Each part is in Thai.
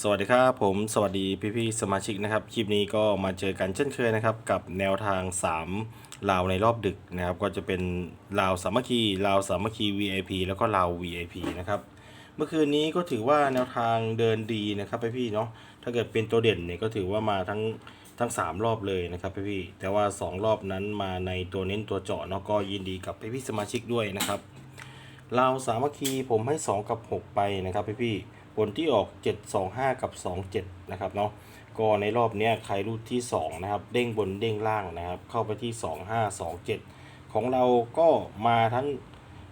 สวัสดีครับผมสวัสดีพี่ๆสมาชิกนะครับ คลิปนี้ก็มาเจอกันเช่นเคยนะครับ กับแนวทาง 3 ลาวในรอบดึกนะครับ ก็จะเป็นลาวสามัคคีลาวสามัคคี VIP แล้วก็ลาว VIP นะครับ เมื่อคืนนี้ก็ถือว่าแนวทางเดินดีนะครับพี่ๆเนาะถ้าเกิดเป็นตัวเด่นเนี่ยก็ถือว่ามาทั้งทั้ง 3 รอบเลยนะครับพี่ๆแต่ว่า 2 รอบนั้นมาในตัวเน้นตัวเจาะเนาะก็ยินดีกับพี่ๆสมาชิกด้วยนะครับลาวสามัคคีผมให้ 2 กับ 6 ไปนะครับพี่พี่ๆ ผลที่ออก 7 2 5 กับ 2 7 นะครับเนาะก็ในรอบนี้ใครรูดที่ 2 นะครับ เด้งบนเด้งล่างนะครับ เข้าไปที่ 2 5 2 7 ของเราก็มาทั้ง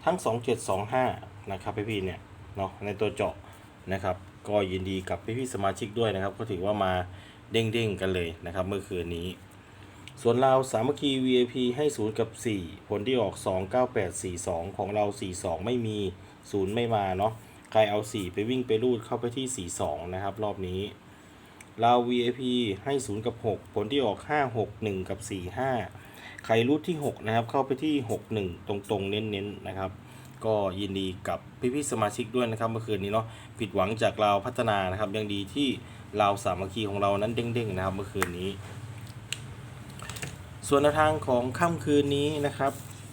ทั้ง 2 7 2 5 นะครับพี่พี่เนี่ยเนาะในตัวเจาะนะครับ ก็ยินดีกับพี่พี่สมาชิกด้วยนะครับ ก็ถือว่ามาเด้งเด้งกันเลยนะครับ เมื่อคืนนี้ ส่วนเราสามัคคี VIP ให้ 0 กับ 4 ผลที่ออก 2 9 8 4 2 ของเรา 4 2 ไม่มี 0 ไม่มาเนาะ ใครเอา 4 ไปวิ่งไปรูดเข้าไปที่ 4 2 นะครับ รอบนี้เรา VIP ให้ 0 กับ 6 ผลที่ออก 5 6 1 กับ 4 5 ใครรูดที่ 6 นะครับ เข้าไปที่ 6 1 ตรงๆ เน้นๆ นะครับ ก็ยินดีกับพี่ๆสมาชิกด้วยนะครับเมื่อคืนนี้เนาะผิดหวังจากเราพัฒนานะครับ ยังดีที่เราสามัคคีของเรานั้นเด้งๆ นะครับเมื่อคืนนี้ ส่วนแนวทางของค่ำคืนนี้นะครับ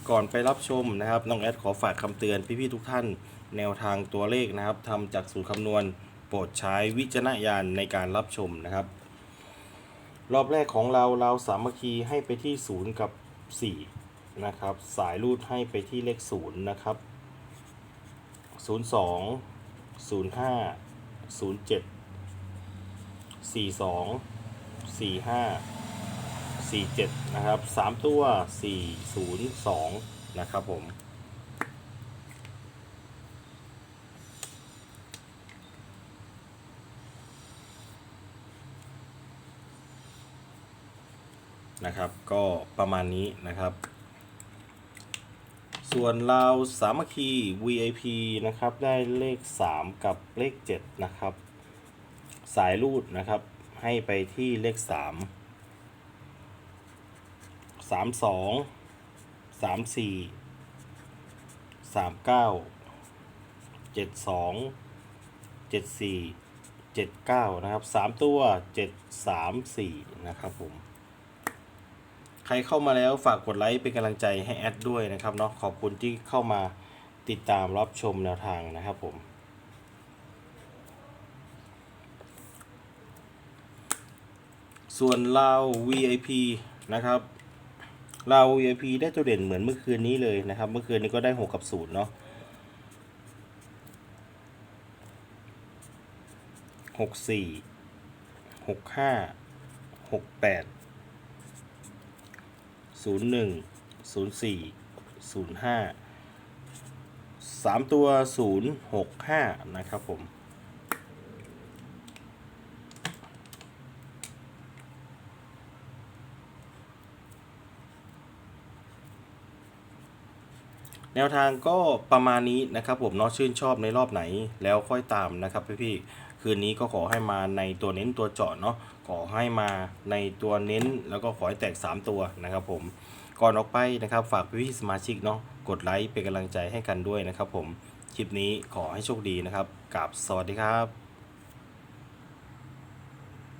ก่อนไปรับชมนะครับน้องแอดขอฝากคำเตือนพี่ๆทุกท่าน แนวทางตัวเลขนะครับทำจากสูตรคำนวณโปรดใช้วิจารณญาณในการรับชมนะครับ รอบแรกของเราเราสามัคคีให้ไปที่ 0 กับ 4 นะครับ สายรูดให้ไปที่เลข 0 นะครับ 02 05 07 42 45 47 นะครับ 3 ตัว 402 นะครับผม นะครับ ก็ประมาณนี้นะครับ ส่วนเราสามัคคี VIP นะครับ ได้เลข 3 กับเลข 7 นะครับ สายรูดนะครับ ให้ไปที่เลข 3 สามสองสามสี่สามเก้าเจ็ดสองเจ็ดสี่เจ็ดเก้านะครับสามตัวเจ็ดสามสี่นะครับผม ใครเข้ามาแล้วฝากกดไลค์เป็นกำลังใจให้แอดด้วยนะครับเนาะขอบคุณที่เข้ามาติดตามรับชมแนวทางนะครับผมส่วนเรา VIP นะครับ เรา VIP ได้ตัวเด่นเหมือนเมื่อคืนนี้เลยนะครับ เมื่อคืนนี้ก็ได้ 6 กับ 0 เนาะหกสี่หกห้าหกแปดศูนย์หนึ่งศูนย์สี่ศูนย์ห้าสามตัวศูนย์หกห้านะครับผม แนวทางก็ประมาณนี้นะครับผมเนาะชื่นชอบในรอบไหนแล้วค่อยตามนะครับพี่ๆคืนนี้ก็ขอให้มาในตัวเน้นตัวเจาะเนาะขอให้มาในตัวเน้นแล้วก็ขอให้แตก 3 ตัวนะครับผมก่อนออกไปนะครับฝากพี่ๆสมาชิกเนาะกดไลค์เป็นกำลังใจให้กันด้วยนะครับผมคลิปนี้ขอให้โชคดีนะครับกับสวัสดีครับ